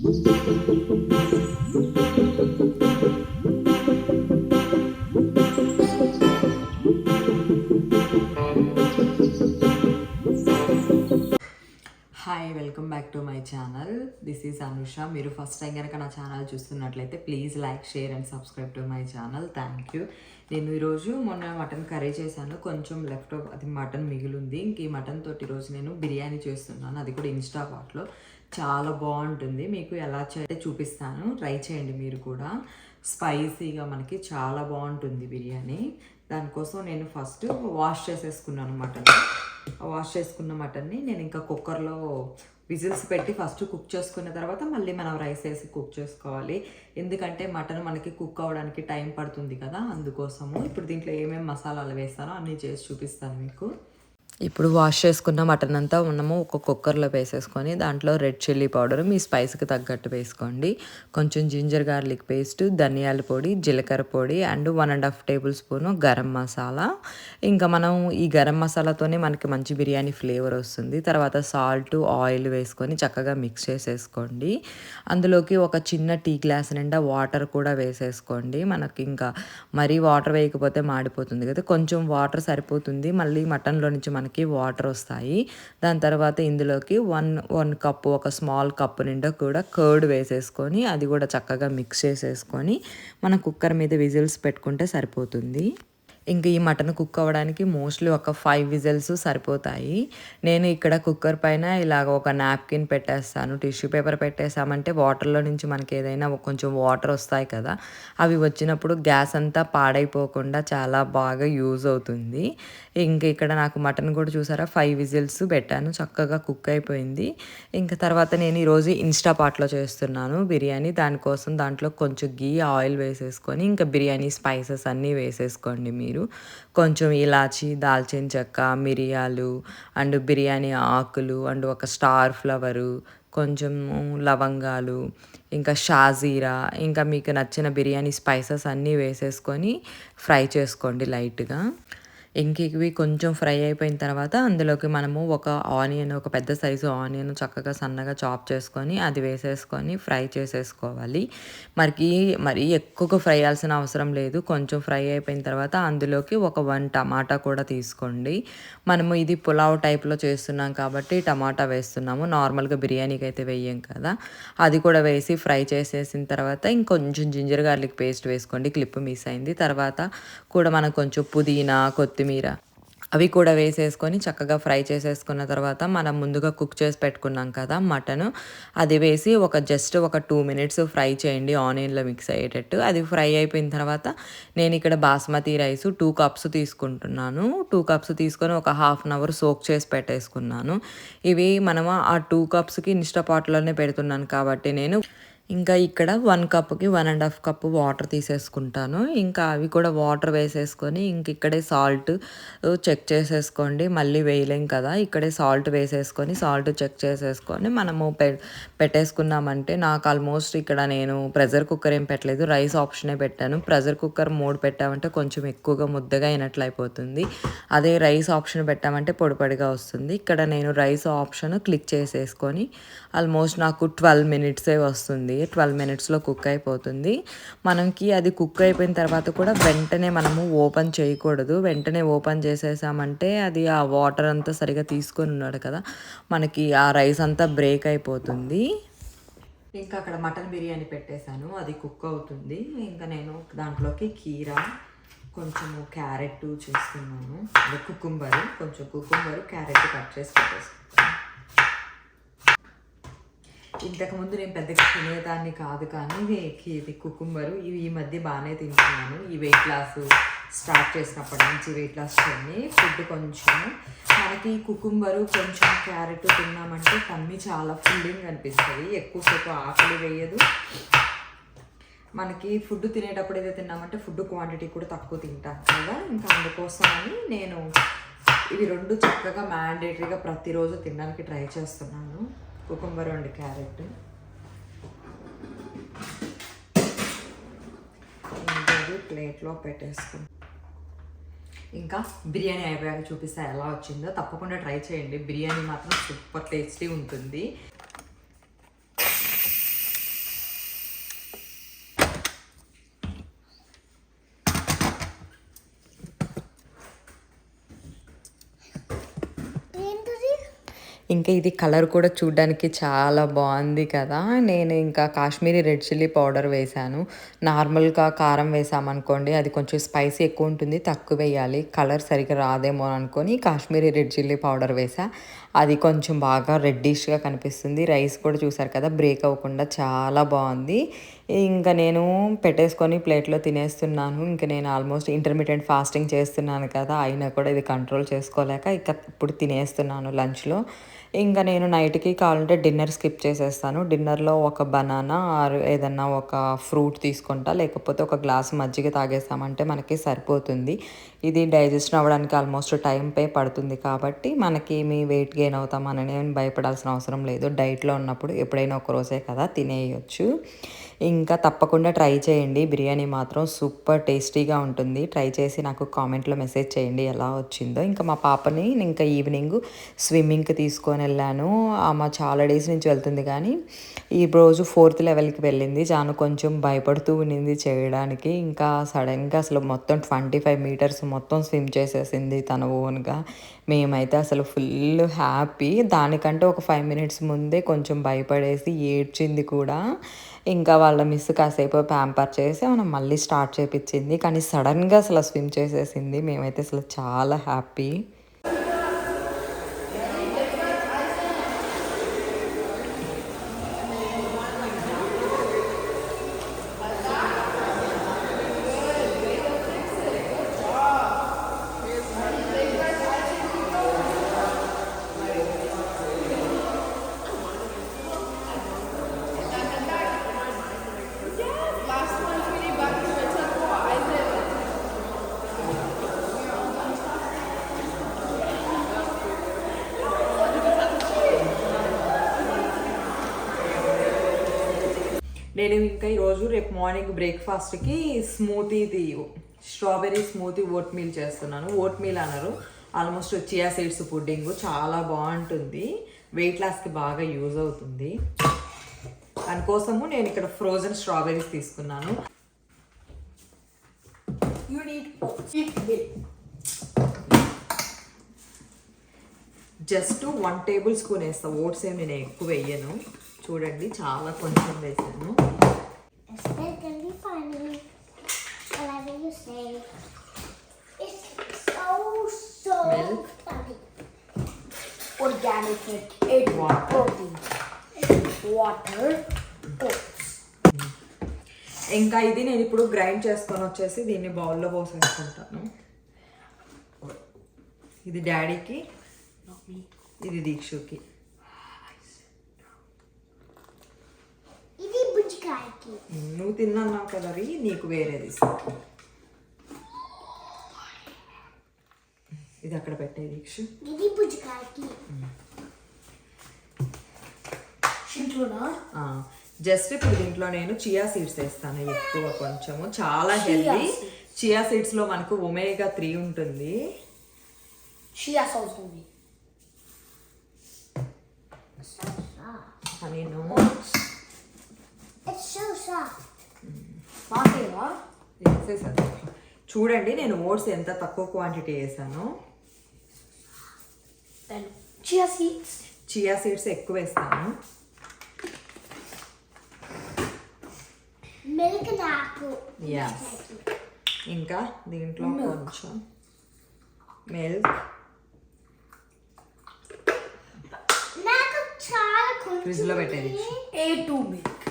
Hi welcome back to my channel this is Anusha. మీరు first time కనుక నా channel చూస్తున్నట్లయితే please like share and subscribe to my channel. Thank you నేను ఈరోజు మొన్న mutton curry చేశాను. కొంచెం లెఫ్ట్ అది మటన్ మిగిలింది. ఇంక ఈ మటన్ తోటి ఈరోజు నేను బిర్యానీ చేస్తున్నాను. అది కూడా ఇన్స్టా పాట్లో చాలా బాగుంటుంది. మీకు ఎలా చేస్తే చూపిస్తాను. ట్రై చేయండి మీరు కూడా. స్పైసీగా మనకి చాలా బాగుంటుంది బిర్యానీ. దానికోసం నేను ఫస్ట్ వాష్ చేసేసుకున్నాను మటన్. వాష్ చేసుకున్న మటన్ని నేను ఇంకా కుక్కర్లో విజిల్స్ పెట్టి ఫస్ట్ కుక్ చేసుకున్న తర్వాత మళ్ళీ మనం రైస్ వేసి కుక్ చేసుకోవాలి. ఎందుకంటే మటన్ మనకి కుక్ అవ్వడానికి టైం పడుతుంది కదా అందుకోసము. ఇప్పుడు దీంట్లో ఏమేమి మసాలాలు వేస్తానో అన్నీ చేసి చూపిస్తాను మీకు. ఇప్పుడు వాష్ చేసుకున్న మటన్ అంతా మనము ఒక కుక్కర్లో వేసేసుకొని దాంట్లో రెడ్ చిల్లీ పౌడర్ మీ స్పైస్కి తగ్గట్టు వేసుకోండి. కొంచెం జింజర్ గార్లిక్ పేస్ట్ ధనియాల పొడి జీలకర్ర పొడి and one and half tablespoon garam masala. ఇంకా మనం ఈ గరం మసాలాతోనే మనకి మంచి బిర్యానీ ఫ్లేవర్ వస్తుంది. తర్వాత సాల్ట్ ఆయిల్ వేసుకొని చక్కగా మిక్స్ చేసేసుకోండి. అందులోకి ఒక చిన్న టీ గ్లాస్ నిండా వాటర్ కూడా వేసేసుకోండి. మనకి ఇంకా మరీ వాటర్ వేయకపోతే మాడిపోతుంది కదా. కొంచెం వాటర్ సరిపోతుంది. మళ్ళీ మటన్లో నుంచి మనకి వాటర్ వస్తాయి. దాని తర్వాత ఇందులోకి వన్ వన్ కప్పు ఒక స్మాల్ కప్పు నిండా కూడా కర్డ్ వేసేసుకొని అది కూడా చక్కగా మిక్స్ చేసేసుకొని మన కుక్కర్ మీద విజిల్స్ పెట్టుకుంటే సరిపోతుంది. ఇంకా ఈ మటన్ కుక్ అవ్వడానికి మోస్ట్లీ ఒక ఫైవ్ విజిల్స్ సరిపోతాయి. నేను ఇక్కడ కుక్కర్ పైన ఇలాగ ఒక నాప్కిన్ పెట్టేస్తాను. టిష్యూ పేపర్ పెట్టేసామంటే వాటర్లో నుంచి మనకి ఏదైనా ఒక కొంచెం వాటర్ వస్తాయి కదా అవి వచ్చినప్పుడు గ్యాస్ అంతా పాడైపోకుండా చాలా బాగా యూజ్ అవుతుంది. ఇంక ఇక్కడ నాకు మటన్ కూడా చూసారా ఫైవ్ విజిల్స్ పెట్టాను చక్కగా కుక్ అయిపోయింది. ఇంకా తర్వాత నేను ఈరోజు ఇన్స్టా పాట్లో చేస్తున్నాను బిర్యానీ. దానికోసం దాంట్లో కొంచెం గీ ఆయిల్ వేసేసుకొని ఇంకా బిర్యానీ స్పైసెస్ అన్నీ వేసేసుకోండి మీరు. కొంచెం ఇలాచి దాల్చిన చెక్క మిరియాలు అండ్ బిర్యానీ ఆకులు అండ్ ఒక స్టార్ ఫ్లవరు కొంచెం లవంగాలు ఇంకా షాజీరా ఇంకా మీకు నచ్చిన బిర్యానీ స్పైసెస్ అన్నీ వేసేసుకొని ఫ్రై చేసుకోండి లైట్గా. ఇంక ఇవి కొంచెం ఫ్రై అయిపోయిన తర్వాత అందులోకి మనము ఒక ఆనియన్ ఒక పెద్ద సైజు ఆనియన్ చక్కగా సన్నగా చాప్ చేసుకొని అది వేసేసుకొని ఫ్రై చేసేసుకోవాలి. మరికి మరీ ఎక్కువగా ఫ్రై అవ్వాల్సిన అవసరం లేదు. కొంచెం ఫ్రై అయిపోయిన తర్వాత అందులోకి ఒక వన్ టమాటా కూడా తీసుకోండి. మనము ఇది పులావ్ టైప్లో చేస్తున్నాం కాబట్టి టమాటా వేస్తున్నాము. నార్మల్గా బిర్యానీకి అయితే వేయం కదా. అది కూడా వేసి ఫ్రై చేసేసిన తర్వాత ఇంకొంచెం జింజర్ గార్లిక్ పేస్ట్ వేసుకోండి. క్లిప్ మిస్ అయింది. తర్వాత కూడా మనం కొంచెం పుదీనా కొత్తిమీర కొత్తిమీర. అవి కూడా వేసేసుకొని చక్కగా ఫ్రై చేసేసుకున్న తర్వాత మనం ముందుగా కుక్ చేసి పెట్టుకున్నాం కదా మటన్. అది వేసి ఒక జస్ట్ ఒక టూ మినిట్స్ ఫ్రై చేయండి ఆనియన్లో మిక్స్ అయ్యేటట్టు. అది ఫ్రై అయిపోయిన తర్వాత నేను ఇక్కడ బాస్మతి రైస్ టూ కప్స్ తీసుకుంటున్నాను. టూ కప్స్ తీసుకొని ఒక హాఫ్ అన్ అవర్ సోక్ చేసి పెట్టేసుకున్నాను. ఇవి మనము ఆ టూ కప్స్కి ఇన్స్టా పాట్లోనే పెడుతున్నాను కాబట్టి నేను ఇంకా ఇక్కడ one కప్కి one and half cup water తీసేసుకుంటాను. ఇంకా అవి కూడా వాటర్ వేసేసుకొని ఇంక ఇక్కడే సాల్ట్ చెక్ చేసేసుకోండి. మళ్ళీ వేయలేం కదా. ఇక్కడే సాల్ట్ వేసేసుకొని సాల్ట్ చెక్ చేసేసుకొని మనము పె పెట్టేసుకున్నామంటే నాకు ఆల్మోస్ట్ ఇక్కడ నేను ప్రెషర్ కుక్కర్ ఏం పెట్టలేదు. రైస్ ఆప్షనే పెట్టాను. ప్రెషర్ కుక్కర్ మూడు పెట్టామంటే కొంచెం ఎక్కువగా ముద్దగా అయినట్లు అయిపోతుంది. అదే రైస్ ఆప్షన్ పెట్టామంటే పొడిపడిగా వస్తుంది. ఇక్కడ నేను రైస్ ఆప్షన్ క్లిక్ చేసేసుకొని ఆల్మోస్ట్ నాకు ట్వెల్వ్ మినిట్సే వస్తుంది. ట్వెల్వ్ మినిట్స్లో కుక్ అయిపోతుంది. మనకి అది కుక్ అయిపోయిన తర్వాత కూడా వెంటనే మనము ఓపెన్ చేయకూడదు. వెంటనే ఓపెన్ చేసేసామంటే అది ఆ వాటర్ అంతా సరిగా తీసుకొని ఉన్నాడు కదా మనకి ఆ రైస్ అంతా బ్రేక్ అయిపోతుంది. ఇంకా అక్కడ మటన్ బిర్యానీ పెట్టేశాను. అది కుక్ అవుతుంది. ఇంకా నేను దాంట్లోకి కీరా కొంచెము క్యారెట్ చేస్తున్నాను. అదే కుకుంబరు కొంచెం కుకుంబరు క్యారెట్ కట్ చేసి పెట్టేసుకుంటాను. ఇంతకుముందు నేను పెద్దగా తినేదాన్ని కాదు కానీ ఇది- ఇది కుకుంబరు. ఇవి ఈ మధ్య బాగానే తింటున్నాను. ఈ వెయిట్ లాస్ స్టార్ట్ చేసినప్పటి నుంచి వెయిట్ లాస్ చేయండి ఫుడ్ కొంచెం మనకి కుకుంబరు కొంచెం క్యారెట్ తిన్నామంటే కమ్మి చాలా ఫుల్లింగ్ అనిపిస్తుంది. ఎక్కువసేపు ఆకలి వేయదు. మనకి ఫుడ్ తినేటప్పుడు ఏదో తిన్నామంటే ఫుడ్ క్వాంటిటీ కూడా తక్కువ తింటాం కదా. ఇంకా అందుకోసమని నేను ఇవి రెండు చక్కగా మ్యాండేటరీగా ప్రతిరోజు తినడానికి ట్రై చేస్తున్నాను. Cucumber and carrot. ఇది ప్లేట్లో పెట్టేసుకుని ఇంకా బిర్యానీ అయిపోయాక చూపిస్తే ఎలా వచ్చిందో. తప్పకుండా ట్రై చేయండి. బిర్యానీ మాత్రం సూపర్ టేస్టీ ఉంటుంది. ఇంకా ఇది కలర్ కూడా చూడడానికి చాలా బాగుంది కదా. నేను ఇంకా కాశ్మీరీ రెడ్ చిల్లీ పౌడర్ వేశాను. నార్మల్గా కారం వేసామనుకోండి అది కొంచెం స్పైసీ ఎక్కువ ఉంటుంది తక్కువ వేయాలి. కలర్ సరిగ్గా రాదేమో అనుకొని కాశ్మీరీ రెడ్ చిల్లీ పౌడర్ వేసా అది కొంచెం బాగా రెడ్డిష్గా కనిపిస్తుంది. రైస్ కూడా చూసారు కదా బ్రేక్ అవ్వకుండా చాలా బాగుంది. ఇంకా నేను పెట్టేసుకొని ప్లేట్లో తినేస్తున్నాను. ఇంకా నేను ఆల్మోస్ట్ ఇంటర్మీడియట్ ఫాస్టింగ్ చేస్తున్నాను కదా అయినా కూడా ఇది కంట్రోల్ చేసుకోలేక ఇక ఇప్పుడు తినేస్తున్నాను లంచ్లో. ఇంకా నేను నైట్కి కావాలంటే డిన్నర్ స్కిప్ చేసేస్తాను. డిన్నర్లో ఒక బనానా ఆర్ ఏదన్నా ఒక ఫ్రూట్ తీసుకుంటా. లేకపోతే ఒక గ్లాస్ మజ్జిగ తాగేస్తామంటే మనకి సరిపోతుంది. ఇది డైజెషన్ అవ్వడానికి ఆల్మోస్ట్ టైం పే పడుతుంది కాబట్టి మనకి మీ వెయిట్ గెయిన్ అవుతామని భయపడాల్సిన అవసరం లేదు. డైట్లో ఉన్నప్పుడు ఎప్పుడైనా ఒకరోజే కదా తినేయచ్చు. ఇంకా తప్పకుండా ట్రై చేయండి. బిర్యానీ మాత్రం సూపర్ టేస్టీగా ఉంటుంది. ట్రై చేసి నాకు కామెంట్లో మెసేజ్ చేయండి ఎలా వచ్చిందో. ఇంకా మా పాపని ఇంకా ఈవినింగ్ స్విమ్మింగ్కి తీసుకొని వెళ్ళాను. ఆమె చాలా డేస్ నుంచి వెళ్తుంది కానీ ఈ రోజు ఫోర్త్ లెవెల్కి వెళ్ళింది. జాను కొంచెం భయపడుతూ ఉన్నింది చేయడానికి. ఇంకా సడన్గా అసలు మొత్తం ట్వంటీ ఫైవ్ మీటర్స్ మొత్తం స్విమ్ చేసేసింది తన ఓన్గా. మేమైతే అసలు ఫుల్ హ్యాపీ. దానికంటే ఒక ఫైవ్ మినిట్స్ ముందే కొంచెం భయపడేసి ఏడ్చింది కూడా. ఇంకా వాళ్ళ మిస్ కాసేపు ప్యాంపర్ చేసి మనం మళ్ళీ స్టార్ట్ చేపించింది కానీ సడన్గా అసలు స్విమ్ చేసేసింది. మేమైతే అసలు చాలా హ్యాపీ నేను ఇంకా ఈరోజు రేపు మార్నింగ్ బ్రేక్ఫాస్ట్కి smoothie strawberry smoothie vote meal చేస్తున్నాను. ఓట్ మీల్ అన్నారు. ఆల్మోస్ట్ చియా సీడ్స్ పుడ్డింగ్ చాలా బాగుంటుంది. వెయిట్ లాస్కి బాగా యూజ్ అవుతుంది. దానికోసము నేను ఇక్కడ ఫ్రోజన్ స్ట్రాబెర్రీస్ తీసుకున్నాను. జస్ట్ వన్ టేబుల్ స్పూన్ వేస్తాను ఓట్స్ ఏమి నేను ఎక్కువ వేయను. చూడండి చాలా కొంచెం వేసాను. Organic milk, Water. protein, water, oats. ఇంకా ఇది నేను ఇప్పుడు గ్రైండ్ చేసుకొని వచ్చేసి దీన్ని బౌల్లో పోసేసుకుంటాను ఇది డాడీకి. ఇది దీక్షుకి నువ్వు తిన్నావు కదా నీకు వేరేది. ఇది అక్కడ పెట్టే దీక్ష ఇది జస్ట్ ఇప్పుడు దీంట్లో నేను చియా సీడ్స్ వేస్తాను ఎక్కువ కొంచెము చాలా హెల్దీ. చియా సీడ్స్లో మనకు ఒమేగా త్రీ ఉంటుంది. So soft. నేను వేసేసాను చూడండి నేను ఓట్స్ ఎంత తక్కువ క్వాంటిటీ వేసాను. Chia seeds. చియా సీడ్స్ ఎక్కువ వేస్తాను. నాకు Yes. ఇంకా దీంట్లో కొంచెం మిల్క్ నాకు చాలా కొంచెం Fridge లో పెట్టేది. ఏ టూ మిల్క్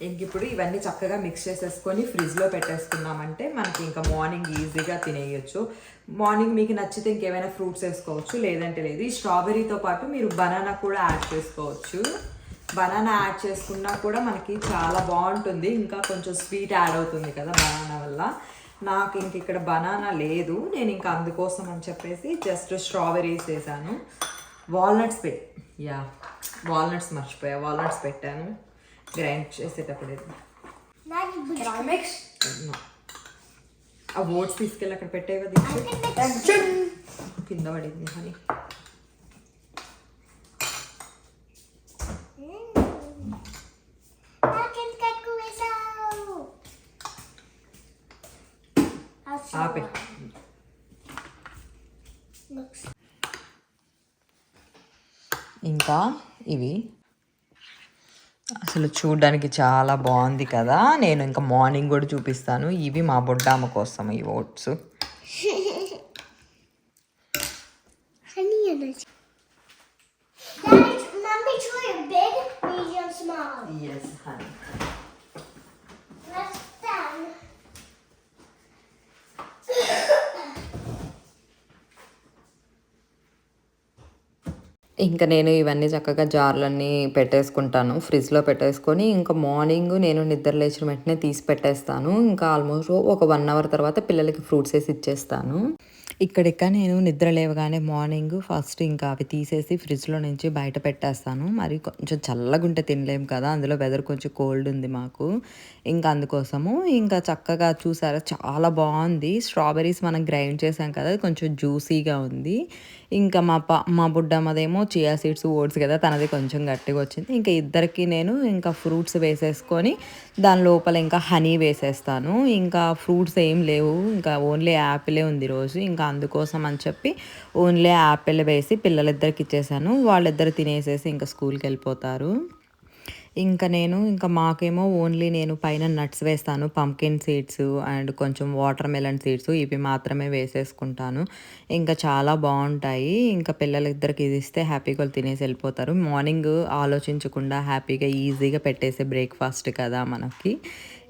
ఇంక ఇప్పుడు ఇవన్నీ చక్కగా మిక్స్ చేసేసుకొని ఫ్రిడ్జ్లో పెట్టేసుకున్నామంటే మనకి ఇంకా మార్నింగ్ ఈజీగా తినేయచ్చు. మార్నింగ్ మీకు నచ్చితే ఇంకేమైనా ఫ్రూట్స్ వేసుకోవచ్చు లేదంటే లేదు. ఈ స్ట్రాబెర్రీతో పాటు మీరు బనానా కూడా యాడ్ చేసుకోవచ్చు. బనానా యాడ్ చేసుకున్నా కూడా మనకి చాలా బాగుంటుంది. ఇంకా కొంచెం స్వీట్ యాడ్ అవుతుంది కదా బనానా వల్ల. నాకు ఇంక ఇక్కడ బనానా లేదు. నేను ఇంకా అందుకోసం అని చెప్పేసి జస్ట్ స్ట్రాబెర్రీస్ వేసాను. వాల్నట్స్ పెట్ యా వాల్నట్స్ మర్చిపోయా. వాల్నట్స్ పెట్టాను. గ్రైండ్ చేసేటప్పుడు ఆ ఓట్స్ తీసుకెళ్ళి అక్కడ పెట్టే కదా కింద పడింది అని ఇంకా ఇవి అసలు చూడడానికి చాలా బాగుంది కదా. నేను ఇంకా మార్నింగ్ కూడా చూపిస్తాను. ఇవి మా బొడ్డామ కోసం ఈ ఓట్స్. ఇంకా నేను ఇవన్నీ చక్కగా జార్లన్నీ పెట్టేసుకుంటాను. ఫ్రిడ్జ్లో పెట్టేసుకొని ఇంకా మార్నింగ్ నేను నిద్ర లేచిన వెంటనే తీసి పెట్టేస్తాను. ఇంకా ఆల్మోస్ట్ ఒక వన్ అవర్ తర్వాత పిల్లలకి ఫ్రూట్స్ వేసి ఇచ్చేస్తాను. ఇక్కడిక్క నేను నిద్ర లేవగానే మార్నింగ్ ఫస్ట్ ఇంకా అవి తీసేసి ఫ్రిడ్జ్లో నుంచి బయట పెట్టేస్తాను. మరి కొంచెం చల్లగా ఉంటే తినలేము కదా అందులో వెదర్ కొంచెం కోల్డ్ ఉంది మాకు. ఇంకా అందుకోసము ఇంకా చక్కగా చూసారా చాలా బాగుంది. స్ట్రాబెరీస్ మనం గ్రైండ్ చేసాం కదా కొంచెం జ్యూసీగా ఉంది. ఇంకా మా పా మా బుడ్డమ్మదేమో చియా సీడ్స్ ఓట్స్ కదా తనది కొంచెం గట్టిగా వచ్చింది. ఇంకా ఇద్దరికి నేను ఇంకా ఫ్రూట్స్ వేసేసుకొని దాని లోపల ఇంకా హనీ వేసేస్తాను. ఇంకా ఫ్రూట్స్ ఏం లేవు ఇంకా ఓన్లీ యాపిలే ఉంది రోజు ఇంకా అందుకోసం అని చెప్పి ఓన్లీ యాపిల్ వేసి పిల్లలిద్దరికి ఇచ్చేసాను. వాళ్ళిద్దరు తినేసేసి ఇంకా స్కూల్కి వెళ్ళిపోతారు. ఇంకా నేను ఇంకా మాకేమో ఓన్లీ నేను పైన నట్స్ వేస్తాను. పంకిన్ సీడ్స్ అండ్ కొంచెం వాటర్ మెలన్ సీడ్స్ ఇవి మాత్రమే వేసేసుకుంటాను. ఇంకా చాలా బాగుంటాయి. ఇంకా పిల్లలిద్దరికి ఇది ఇస్తే హ్యాపీగా వాళ్ళు తినేసి వెళ్ళిపోతారు. మార్నింగ్ ఆలోచించకుండా హ్యాపీగా ఈజీగా పెట్టేసే బ్రేక్ఫాస్ట్ కదా మనకి.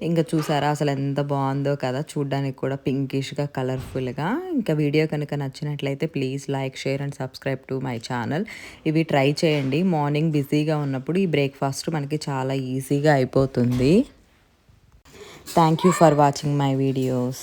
ఇంకా చూసారా అసలు ఎంత బాగుందో కదా. చూడ్డానికి కూడా పింకిష్గా కలర్ఫుల్గా ఇంకా వీడియో కనుక నచ్చినట్లయితే please like share and subscribe to my channel ఇవి ట్రై చేయండి. మార్నింగ్ బిజీగా ఉన్నప్పుడు ఈ బ్రేక్ఫాస్ట్ మనకి మనకి చాలా ఈజీగా అయిపోతుంది. Thank you for watching my videos